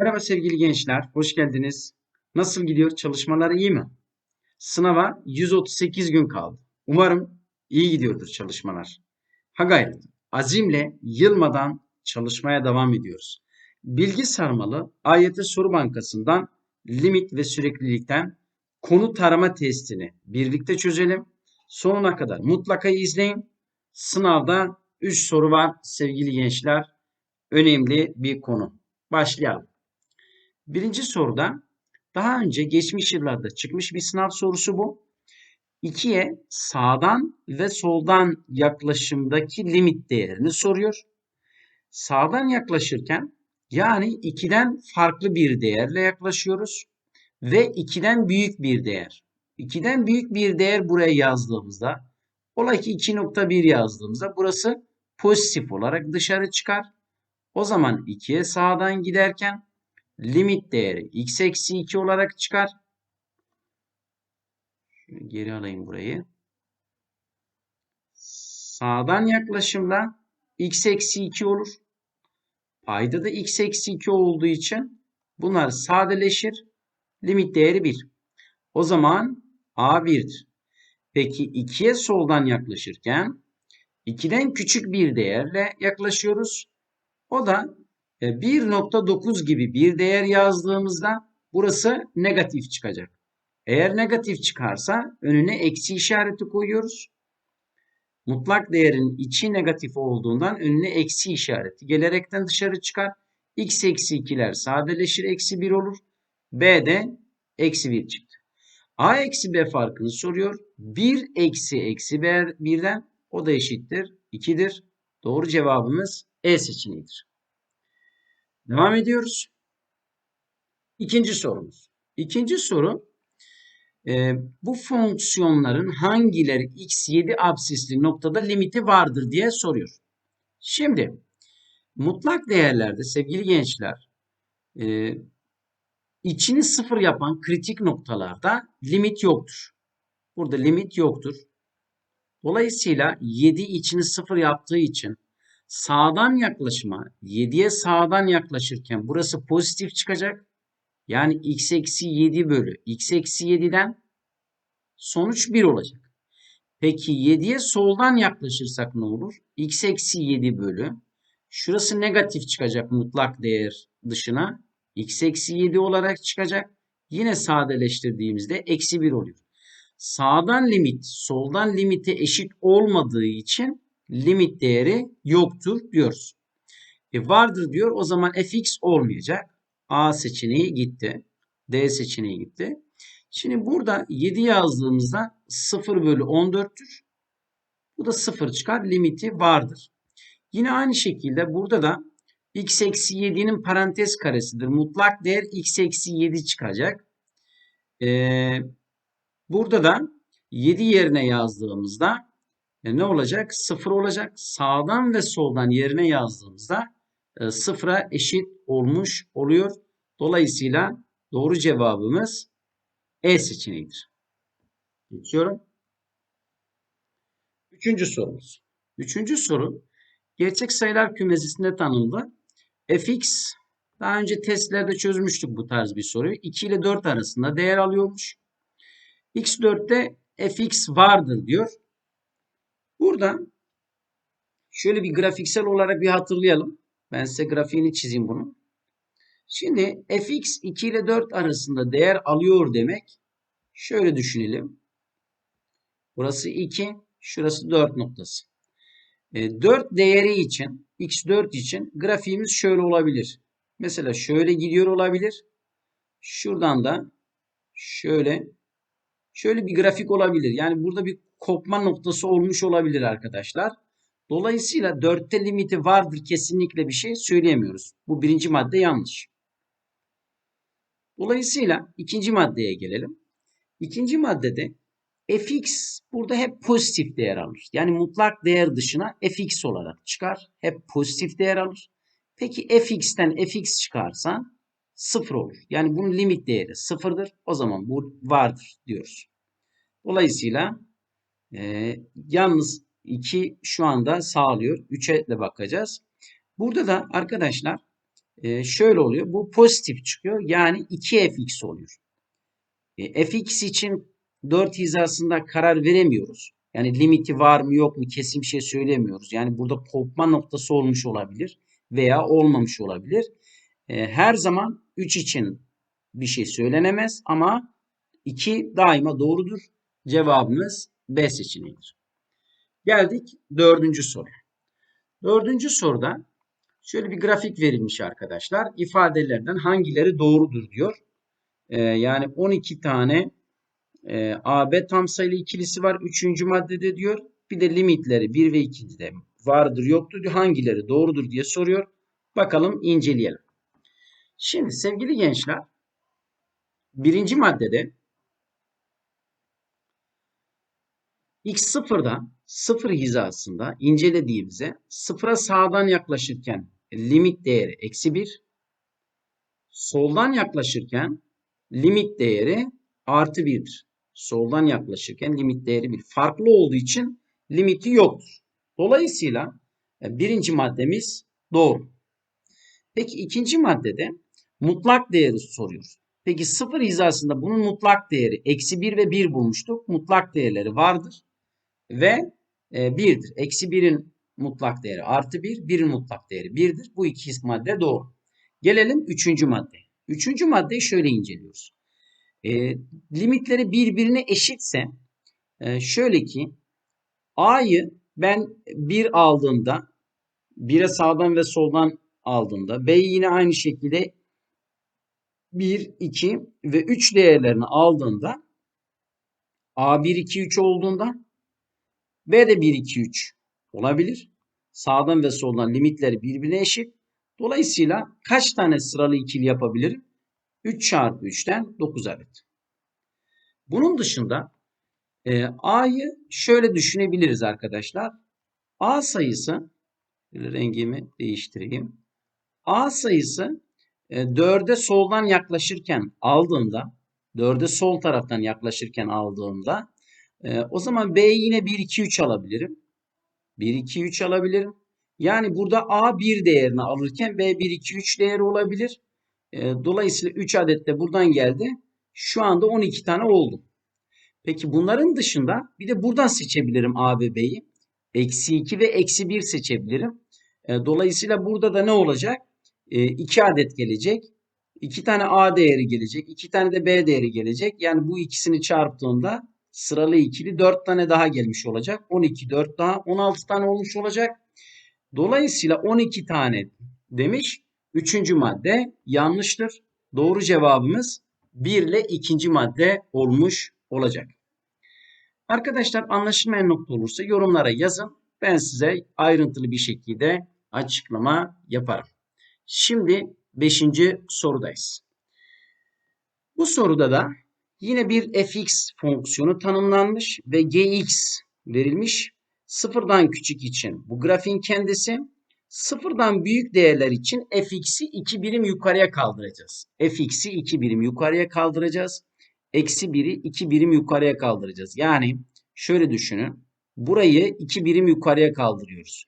Merhaba sevgili gençler, hoş geldiniz. Nasıl gidiyor? Çalışmalar iyi mi? Sınava 138 gün kaldı. Umarım iyi gidiyordur çalışmalar. Ha gayret, azimle, yılmadan çalışmaya devam ediyoruz. Bilgi sarmalı AYT Soru Bankası'ndan limit ve süreklilikten konu tarama testini birlikte çözelim. Sonuna kadar mutlaka izleyin. Sınavda 3 soru var sevgili gençler. Önemli bir konu. Başlayalım. Birinci soruda daha önce geçmiş yıllarda çıkmış bir sınav sorusu bu. 2'ye sağdan ve soldan yaklaşımdaki limit değerini soruyor. Sağdan yaklaşırken yani 2'den farklı bir değerle yaklaşıyoruz ve 2'den büyük bir değer. 2'den büyük bir değer buraya yazdığımızda ola ki 2.1 yazdığımızda burası pozitif olarak dışarı çıkar. O zaman 2'ye sağdan giderken limit değeri x eksi 2 olarak çıkar. Şöyle geri alayım burayı. Sağdan yaklaşımla x eksi 2 olur. Payda da x eksi 2 olduğu için bunlar sadeleşir. Limit değeri 1. O zaman a 1'dir. Peki 2'ye soldan yaklaşırken 2'den küçük bir değerle yaklaşıyoruz. O da 1.9 e, gibi bir değer yazdığımızda burası negatif çıkacak. Eğer negatif çıkarsa önüne eksi işareti koyuyoruz. Mutlak değerin içi negatif olduğundan önüne eksi işareti gelerekten dışarı çıkar. x eksi 2'ler sadeleşir eksi 1 olur. b de eksi 1 çıktı. a eksi b farkını soruyor. 1 eksi eksi 1'den o da eşittir 2'dir. Doğru cevabımız E seçeneğidir. Devam ediyoruz. İkinci sorumuz. İkinci soru e, bu fonksiyonların hangileri x7 absisli noktada limiti vardır diye soruyor. Şimdi mutlak değerlerde sevgili gençler e, içini sıfır yapan kritik noktalarda limit yoktur. Burada limit yoktur. Dolayısıyla 7 içini sıfır yaptığı için sağdan yaklaşıma 7'ye sağdan yaklaşırken burası pozitif çıkacak. Yani x eksi 7 bölü x eksi 7'den sonuç 1 olacak. Peki 7'ye soldan yaklaşırsak ne olur? x eksi 7 bölü. Şurası negatif çıkacak mutlak değer dışına. x eksi 7 olarak çıkacak. Yine sadeleştirdiğimizde eksi 1 oluyor. Sağdan limit soldan limite eşit olmadığı için limit değeri yoktur diyoruz. E vardır diyor o zaman fx olmayacak. A seçeneği gitti. D seçeneği gitti. Şimdi burada 7 yazdığımızda 0 bölü 14'tür. Bu da 0 çıkar. Limiti vardır. Yine aynı şekilde burada da x eksi 7'nin parantez karesidir. Mutlak değer x eksi 7 çıkacak. Ee, burada da 7 yerine yazdığımızda e, ne olacak? Sıfır olacak. Sağdan ve soldan yerine yazdığımızda e, sıfıra eşit olmuş oluyor. Dolayısıyla doğru cevabımız E seçeneğidir. Geçiyorum. Üçüncü sorumuz. Üçüncü soru gerçek sayılar kümesinde tanımlı. fx daha önce testlerde çözmüştük bu tarz bir soruyu. 2 ile 4 arasında değer alıyormuş. x4'te fx vardır diyor. Burada şöyle bir grafiksel olarak bir hatırlayalım. Ben size grafiğini çizeyim bunu. Şimdi fx 2 ile 4 arasında değer alıyor demek. Şöyle düşünelim. Burası 2, şurası 4 noktası. E, 4 değeri için, x4 için grafiğimiz şöyle olabilir. Mesela şöyle gidiyor olabilir. Şuradan da şöyle şöyle bir grafik olabilir. Yani burada bir kopma noktası olmuş olabilir arkadaşlar. Dolayısıyla 4'te limiti vardır kesinlikle bir şey söyleyemiyoruz. Bu birinci madde yanlış. Dolayısıyla ikinci maddeye gelelim. İkinci maddede fx burada hep pozitif değer alır. Yani mutlak değer dışına fx olarak çıkar. Hep pozitif değer alır. Peki fx'ten fx çıkarsa sıfır olur. Yani bunun limit değeri sıfırdır. O zaman bu vardır diyoruz. Dolayısıyla e, yalnız 2 şu anda sağlıyor. 3'e de bakacağız. Burada da arkadaşlar e, şöyle oluyor. Bu pozitif çıkıyor. Yani 2fx oluyor. E, fx için 4 hizasında karar veremiyoruz. Yani limiti var mı yok mu kesin bir şey söylemiyoruz. Yani burada kopma noktası olmuş olabilir veya olmamış olabilir. E, her zaman 3 için bir şey söylenemez ama 2 daima doğrudur. Cevabımız B seçeneğidir. Geldik dördüncü soruya. Dördüncü soruda şöyle bir grafik verilmiş arkadaşlar. İfadelerden hangileri doğrudur diyor. Ee, yani 12 tane e, AB tam sayılı ikilisi var. Üçüncü maddede diyor. Bir de limitleri 1 ve 2'de vardır yoktur diyor. Hangileri doğrudur diye soruyor. Bakalım inceleyelim. Şimdi sevgili gençler birinci maddede x sıfırda sıfır hizasında incelediğimizde sıfıra sağdan yaklaşırken limit değeri eksi 1 soldan yaklaşırken limit değeri artı 1'dir. Soldan yaklaşırken limit değeri 1. Farklı olduğu için limiti yoktur. Dolayısıyla e, birinci maddemiz doğru. Peki ikinci maddede mutlak değeri soruyoruz. Peki sıfır hizasında bunun mutlak değeri eksi 1 ve 1 bulmuştuk. Mutlak değerleri vardır ve e, 1'dir. Eksi 1'in mutlak değeri artı 1, 1'in mutlak değeri 1'dir. Bu iki madde doğru. Gelelim üçüncü madde. Üçüncü maddeyi şöyle inceliyoruz. E, limitleri birbirine eşitse e, şöyle ki A'yı ben 1 aldığımda 1'e sağdan ve soldan aldığımda B'yi yine aynı şekilde 1, 2 ve 3 değerlerini aldığında A 1, 2, 3 olduğunda B de 1, 2, 3 olabilir. Sağdan ve soldan limitleri birbirine eşit. Dolayısıyla kaç tane sıralı ikili yapabilirim? 3 çarpı 3'ten 9 adet. Bunun dışında e, A'yı şöyle düşünebiliriz arkadaşlar. A sayısı rengimi değiştireyim. A sayısı e, 4'e soldan yaklaşırken aldığımda 4'e sol taraftan yaklaşırken aldığımda e, o zaman B yine 1, 2, 3 alabilirim. 1, 2, 3 alabilirim. Yani burada A 1 değerini alırken B 1, 2, 3 değeri olabilir. E, dolayısıyla 3 adet de buradan geldi. Şu anda 12 tane oldu. Peki bunların dışında bir de buradan seçebilirim A ve B'yi. Eksi 2 ve eksi 1 seçebilirim. E, dolayısıyla burada da ne olacak? 2 e, adet gelecek. 2 tane A değeri gelecek. 2 tane de B değeri gelecek. Yani bu ikisini çarptığında sıralı ikili 4 tane daha gelmiş olacak. 12 4 daha 16 tane olmuş olacak. Dolayısıyla 12 tane demiş. Üçüncü madde yanlıştır. Doğru cevabımız 1 ile ikinci madde olmuş olacak. Arkadaşlar anlaşılmayan nokta olursa yorumlara yazın. Ben size ayrıntılı bir şekilde açıklama yaparım. Şimdi 5. sorudayız. Bu soruda da yine bir fx fonksiyonu tanımlanmış ve gx verilmiş. Sıfırdan küçük için bu grafiğin kendisi sıfırdan büyük değerler için fx'i 2 birim yukarıya kaldıracağız. fx'i 2 birim yukarıya kaldıracağız. Eksi 1'i 2 birim yukarıya kaldıracağız. Yani şöyle düşünün. Burayı 2 birim yukarıya kaldırıyoruz.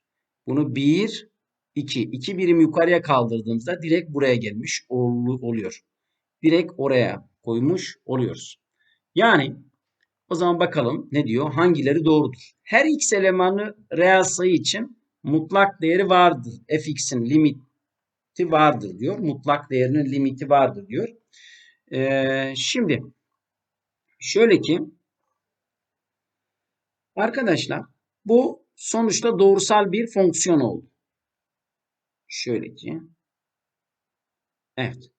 Bunu 1, 2. 2 birim yukarıya kaldırdığımızda direkt buraya gelmiş oluyor. Direkt oraya koymuş oluyoruz. Yani o zaman bakalım ne diyor? Hangileri doğrudur? Her x elemanı reel sayı için mutlak değeri vardır. fx'in limiti vardır diyor. Mutlak değerinin limiti vardır diyor. Ee, şimdi şöyle ki arkadaşlar bu sonuçta doğrusal bir fonksiyon oldu. Şöyle ki. Evet.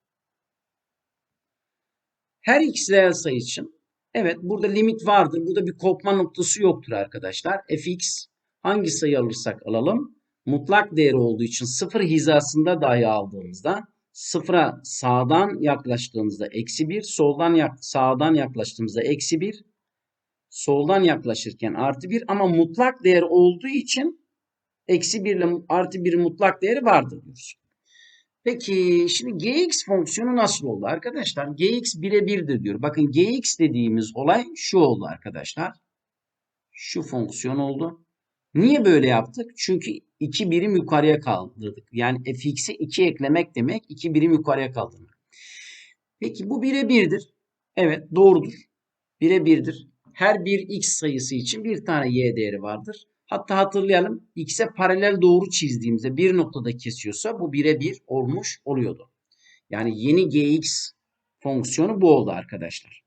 Her x reel sayı için evet burada limit vardır. Burada bir kopma noktası yoktur arkadaşlar. fx hangi sayı alırsak alalım mutlak değeri olduğu için sıfır hizasında dahi aldığımızda sıfıra sağdan yaklaştığımızda eksi 1, soldan yak sağdan yaklaştığımızda eksi 1, soldan yaklaşırken artı 1 ama mutlak değer olduğu için eksi 1 ile artı 1 mutlak değeri vardır diyoruz. Peki şimdi gx fonksiyonu nasıl oldu arkadaşlar? gx birebirdir diyor. Bakın gx dediğimiz olay şu oldu arkadaşlar. Şu fonksiyon oldu. Niye böyle yaptık? Çünkü 2 birim yukarıya kaldırdık. Yani fx'e 2 eklemek demek 2 birim yukarıya kaldırmak. Peki bu 1'e 1'dir. Evet doğrudur. 1'e 1'dir. Her bir x sayısı için bir tane y değeri vardır. Hatta hatırlayalım x'e paralel doğru çizdiğimizde bir noktada kesiyorsa bu 1'e 1 olmuş oluyordu. Yani yeni gx fonksiyonu bu oldu arkadaşlar.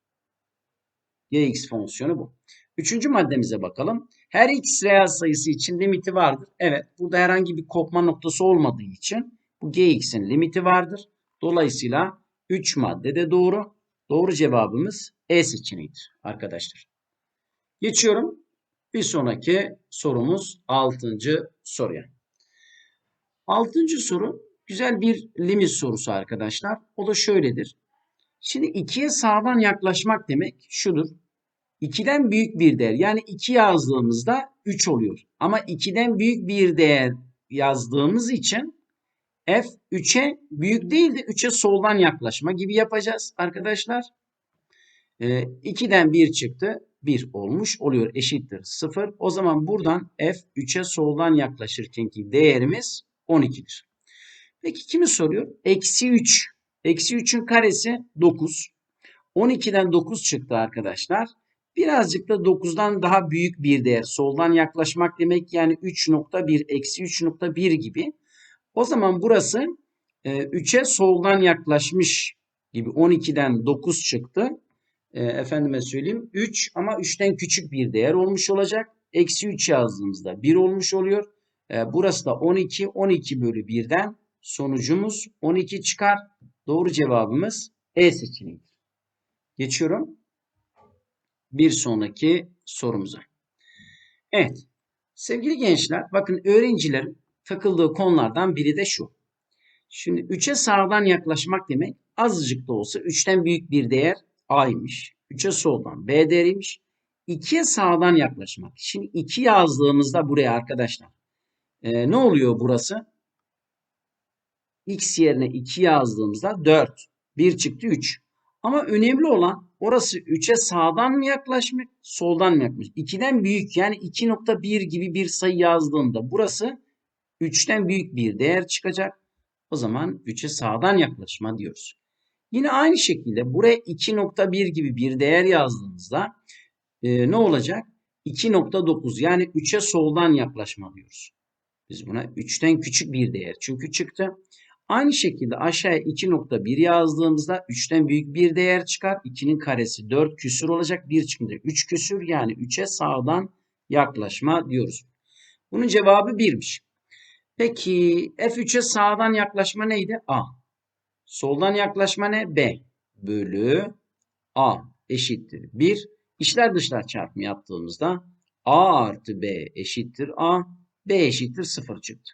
gx fonksiyonu bu. Üçüncü maddemize bakalım. Her x reel sayısı için limiti vardır. Evet burada herhangi bir kopma noktası olmadığı için bu gx'in limiti vardır. Dolayısıyla 3 madde de doğru. Doğru cevabımız E seçeneğidir arkadaşlar. Geçiyorum. Bir sonraki sorumuz 6. soruya. 6. soru güzel bir limit sorusu arkadaşlar. O da şöyledir. Şimdi 2'ye sağdan yaklaşmak demek şudur. 2'den büyük bir değer yani 2 yazdığımızda 3 oluyor. Ama 2'den büyük bir değer yazdığımız için f 3'e büyük değil de 3'e soldan yaklaşma gibi yapacağız arkadaşlar. E, 2'den 1 çıktı. 1 olmuş oluyor eşittir 0. O zaman buradan f 3'e soldan yaklaşırkenki değerimiz 12'dir. Peki kimi soruyor? Eksi 3. Eksi 3'ün karesi 9. 12'den 9 çıktı arkadaşlar. Birazcık da 9'dan daha büyük bir değer. Soldan yaklaşmak demek yani 3.1 eksi 3.1 gibi. O zaman burası 3'e soldan yaklaşmış gibi 12'den 9 çıktı. E, efendime söyleyeyim 3 ama 3'ten küçük bir değer olmuş olacak. Eksi 3 yazdığımızda 1 olmuş oluyor. E, burası da 12. 12 bölü 1'den sonucumuz 12 çıkar. Doğru cevabımız E seçeneğidir. Geçiyorum bir sonraki sorumuza. Evet. Sevgili gençler bakın öğrencilerin takıldığı konulardan biri de şu. Şimdi 3'e sağdan yaklaşmak demek azıcık da olsa 3'ten büyük bir değer A'ymış. 3'e soldan B değeriymiş. 2'ye sağdan yaklaşmak. Şimdi 2 yazdığımızda buraya arkadaşlar e, ne oluyor burası? X yerine 2 yazdığımızda 4. 1 çıktı 3. Ama önemli olan orası 3'e sağdan mı yaklaşmış, soldan mı yaklaşmış? 2'den büyük yani 2.1 gibi bir sayı yazdığında burası 3'ten büyük bir değer çıkacak. O zaman 3'e sağdan yaklaşma diyoruz. Yine aynı şekilde buraya 2.1 gibi bir değer yazdığımızda e, ne olacak? 2.9 yani 3'e soldan yaklaşma diyoruz. Biz buna 3'ten küçük bir değer çünkü çıktı. Aynı şekilde aşağıya 2.1 yazdığımızda 3'ten büyük bir değer çıkar. 2'nin karesi 4 küsür olacak. 1 çıkınca 3 küsür yani 3'e sağdan yaklaşma diyoruz. Bunun cevabı 1'miş. Peki F3'e sağdan yaklaşma neydi? A. Soldan yaklaşma ne? B. Bölü A eşittir 1. İşler dışlar çarpımı yaptığımızda A artı B eşittir A. B eşittir 0 çıktı.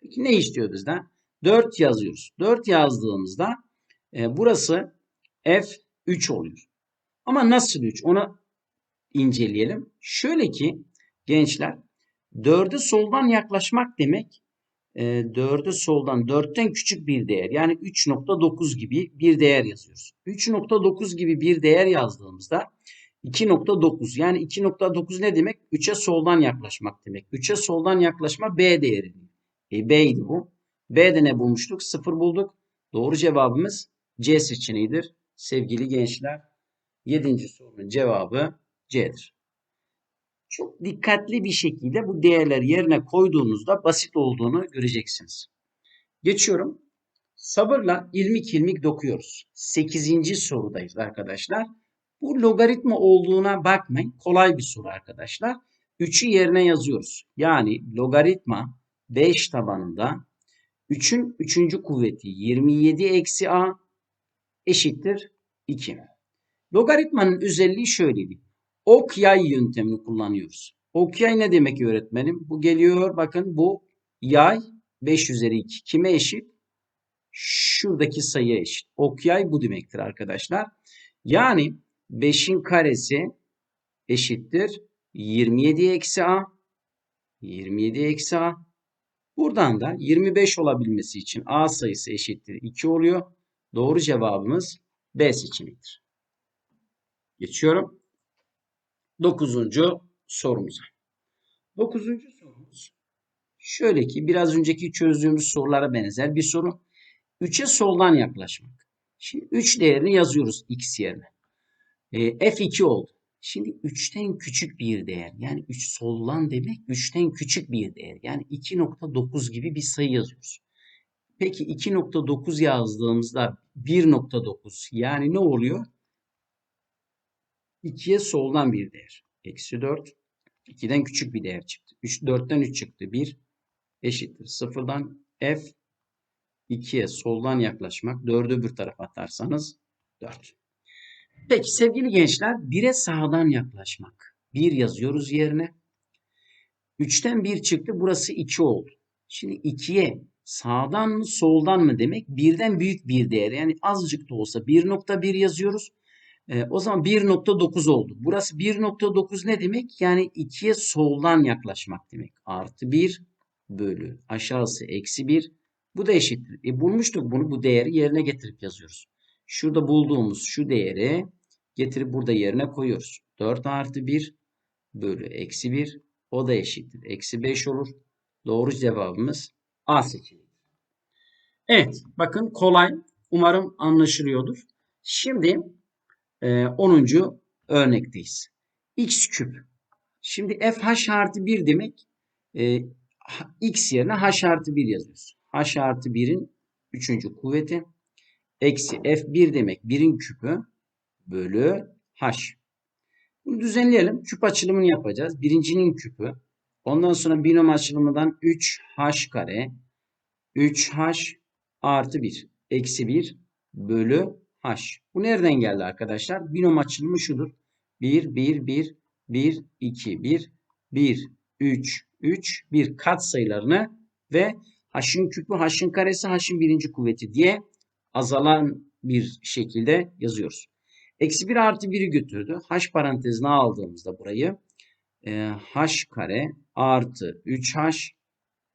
Peki ne istiyor bizden? 4 yazıyoruz. 4 yazdığımızda e, burası F3 oluyor. Ama nasıl 3? Onu inceleyelim. Şöyle ki gençler 4'e soldan yaklaşmak demek e, 4'e soldan 4'ten küçük bir değer yani 3.9 gibi bir değer yazıyoruz. 3.9 gibi bir değer yazdığımızda 2.9 yani 2.9 ne demek? 3'e soldan yaklaşmak demek. 3'e soldan yaklaşma B değeri. E, B'ydi bu. B'de ne bulmuştuk? 0 bulduk. Doğru cevabımız C seçeneğidir. Sevgili gençler 7. sorunun cevabı C'dir. Çok dikkatli bir şekilde bu değerleri yerine koyduğunuzda basit olduğunu göreceksiniz. Geçiyorum. Sabırla ilmik ilmik dokuyoruz. 8. sorudayız arkadaşlar. Bu logaritma olduğuna bakmayın. Kolay bir soru arkadaşlar. 3'ü yerine yazıyoruz. Yani logaritma 5 tabanında 3'ün 3. kuvveti 27 eksi a eşittir 2. Logaritmanın özelliği şöyleydi. Ok yay yöntemini kullanıyoruz. Ok yay ne demek öğretmenim? Bu geliyor bakın bu yay 5 üzeri 2 kime eşit? Şuradaki sayıya eşit. Ok yay bu demektir arkadaşlar. Yani 5'in karesi eşittir 27 eksi a 27 eksi a Buradan da 25 olabilmesi için A sayısı eşittir 2 oluyor. Doğru cevabımız B seçeneğidir. Geçiyorum. 9. sorumuza. Dokuzuncu sorumuz. Şöyle ki biraz önceki çözdüğümüz sorulara benzer bir soru. 3'e soldan yaklaşmak. Şimdi 3 değerini yazıyoruz x yerine. E, f2 oldu. Şimdi 3'ten küçük bir değer. Yani 3 soldan demek 3'ten küçük bir değer. Yani 2.9 gibi bir sayı yazıyoruz. Peki 2.9 yazdığımızda 1.9 yani ne oluyor? 2'ye soldan bir değer. Eksi 4. 2'den küçük bir değer çıktı. 3, 4'ten 3 çıktı. 1 eşittir. 0'dan f 2'ye soldan yaklaşmak. 4'ü öbür tarafa atarsanız 4. Peki sevgili gençler 1'e sağdan yaklaşmak. 1 yazıyoruz yerine. 3'ten 1 çıktı. Burası 2 oldu. Şimdi 2'ye sağdan mı soldan mı demek birden büyük bir değer. Yani azıcık da olsa 1.1 yazıyoruz. E, o zaman 1.9 oldu. Burası 1.9 ne demek? Yani 2'ye soldan yaklaşmak demek. Artı 1 bölü aşağısı eksi 1. Bu da eşittir. E, bulmuştuk bunu. Bu değeri yerine getirip yazıyoruz. Şurada bulduğumuz şu değeri getirip burada yerine koyuyoruz. 4 artı 1 bölü eksi 1. O da eşittir. Eksi 5 olur. Doğru cevabımız A seçeneği. Evet. Bakın kolay. Umarım anlaşılıyordur. Şimdi 10. E, örnekteyiz. x küp. Şimdi f h artı 1 demek e, x yerine h artı 1 yazıyoruz. h artı 1'in 3. kuvveti eksi f1 demek 1'in küpü bölü h. Bunu düzenleyelim. Küp açılımını yapacağız. Birincinin küpü. Ondan sonra binom açılımından 3h kare 3h artı 1 eksi 1 bölü h. Bu nereden geldi arkadaşlar? Binom açılımı şudur. 1, 1, 1, 1, 2, 1, 1, 3, 3, 1 kat sayılarını ve h'ın küpü, h'ın karesi, h'ın birinci kuvveti diye azalan bir şekilde yazıyoruz. Eksi 1 artı 1'i götürdü. H parantezine aldığımızda burayı e, h kare artı 3h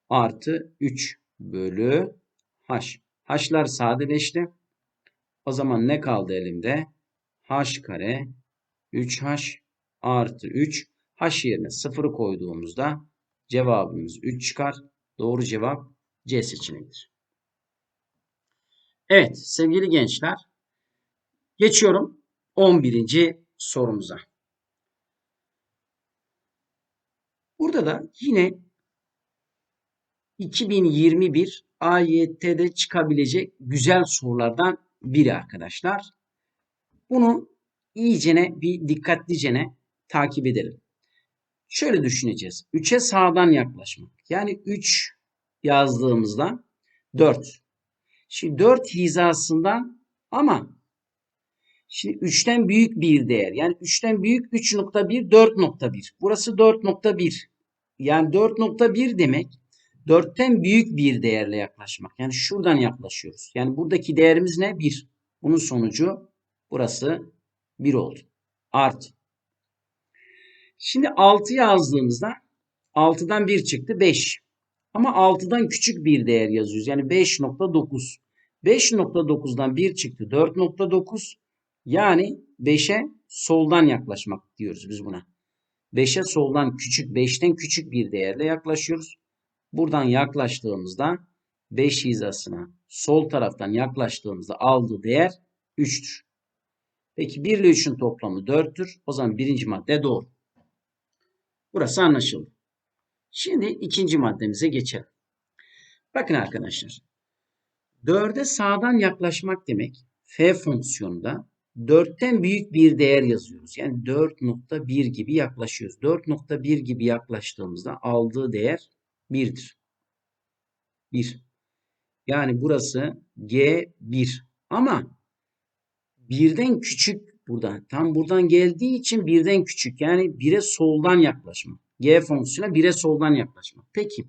artı 3 bölü h. H'lar sadeleşti. O zaman ne kaldı elimde? h kare 3h artı 3. h yerine 0'ı koyduğumuzda cevabımız 3 çıkar. Doğru cevap C seçeneğidir. Evet sevgili gençler. Geçiyorum 11. sorumuza. Burada da yine 2021 AYT'de çıkabilecek güzel sorulardan biri arkadaşlar. Bunu iyicene bir dikkatlicene takip edelim. Şöyle düşüneceğiz. 3'e sağdan yaklaşmak. Yani 3 yazdığımızda 4. Şimdi 4 hizasından ama şimdi 3'ten büyük bir değer. Yani 3'ten büyük 3.1 4.1. Burası 4.1. Yani 4.1 demek 4'ten büyük bir değerle yaklaşmak. Yani şuradan yaklaşıyoruz. Yani buradaki değerimiz ne? 1. Bunun sonucu burası 1 oldu. Artı. Şimdi 6 yazdığımızda 6'dan 1 çıktı 5. Ama 6'dan küçük bir değer yazıyoruz. Yani 5.9. 5.9'dan 1 çıktı 4.9. Yani 5'e soldan yaklaşmak diyoruz biz buna. 5'e soldan küçük 5'ten küçük bir değerle yaklaşıyoruz. Buradan yaklaştığımızda 5 hizasına sol taraftan yaklaştığımızda aldığı değer 3'tür. Peki 1 ile 3'ün toplamı 4'tür. O zaman birinci madde doğru. Burası anlaşıldı. Şimdi ikinci maddemize geçelim. Bakın arkadaşlar. 4'e sağdan yaklaşmak demek f fonksiyonunda 4'ten büyük bir değer yazıyoruz. Yani 4.1 gibi yaklaşıyoruz. 4.1 gibi yaklaştığımızda aldığı değer 1'dir. 1. Yani burası G1. Ama birden küçük buradan. Tam buradan geldiği için birden küçük. Yani 1'e soldan yaklaşma. G fonksiyona 1'e soldan yaklaşma. Peki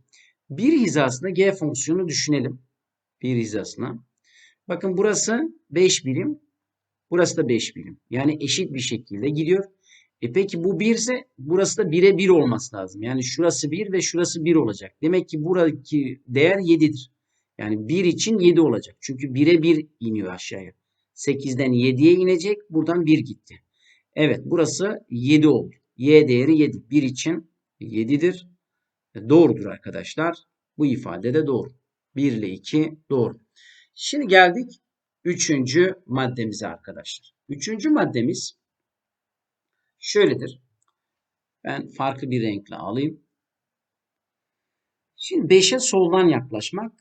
bir hizasında G fonksiyonu düşünelim. Bir hizasına. Bakın burası 5 birim. Burası da 5 birim. Yani eşit bir şekilde gidiyor. E peki bu 1 ise burası da 1'e 1 olması lazım. Yani şurası 1 ve şurası 1 olacak. Demek ki buradaki değer 7'dir. Yani 1 için 7 olacak. Çünkü 1'e 1 iniyor aşağıya. 8'den 7'ye inecek. Buradan 1 gitti. Evet burası 7 oldu. Y değeri 7. 1 için 7'dir. E, Doğrudur arkadaşlar. Bu ifade de doğru. 1 ile 2 doğru. Şimdi geldik üçüncü maddemize arkadaşlar. Üçüncü maddemiz şöyledir. Ben farklı bir renkle alayım. Şimdi 5'e soldan yaklaşmak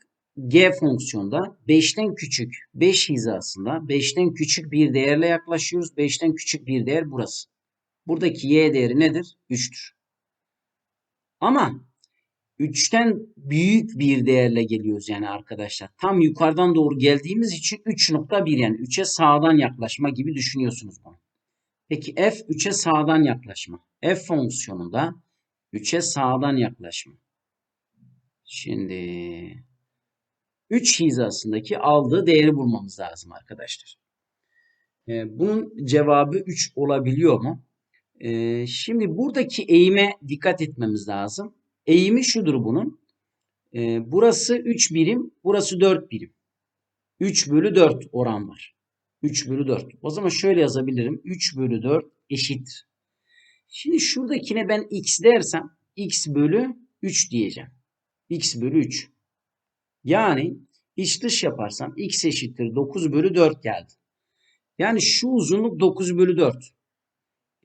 g fonksiyonda 5'ten küçük 5 hizasında 5'ten küçük bir değerle yaklaşıyoruz. 5'ten küçük bir değer burası. Buradaki y değeri nedir? 3'tür. Ama 3'ten büyük bir değerle geliyoruz yani arkadaşlar. Tam yukarıdan doğru geldiğimiz için 3.1 yani 3'e sağdan yaklaşma gibi düşünüyorsunuz bunu. Peki f 3'e sağdan yaklaşma. f fonksiyonunda 3'e sağdan yaklaşma. Şimdi 3 hizasındaki aldığı değeri bulmamız lazım arkadaşlar. Ee, bunun cevabı 3 olabiliyor mu? Ee, şimdi buradaki eğime dikkat etmemiz lazım. Eğimi şudur bunun. Ee, burası 3 birim, burası 4 birim. 3 bölü 4 oran var. 3 bölü 4. O zaman şöyle yazabilirim. 3 bölü 4 eşittir. Şimdi şuradakine ben x dersem x bölü 3 diyeceğim. x bölü 3. Yani iç dış yaparsam x eşittir 9 bölü 4 geldi. Yani şu uzunluk 9 bölü 4.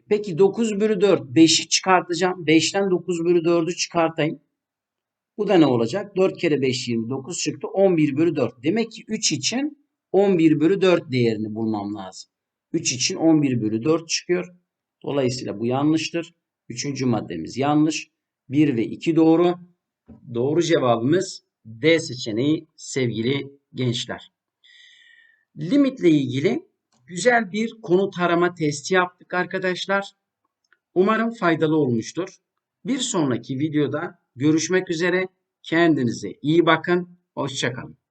Peki 9 bölü 4 5'i çıkartacağım. 5'ten 9 bölü 4'ü çıkartayım. Bu da ne olacak? 4 kere 5 29 çıktı. 11 bölü 4. Demek ki 3 için 11 bölü 4 değerini bulmam lazım. 3 için 11 bölü 4 çıkıyor. Dolayısıyla bu yanlıştır. Üçüncü maddemiz yanlış. 1 ve 2 doğru. Doğru cevabımız D seçeneği sevgili gençler. Limitle ilgili güzel bir konu tarama testi yaptık arkadaşlar. Umarım faydalı olmuştur. Bir sonraki videoda görüşmek üzere. Kendinize iyi bakın. Hoşçakalın.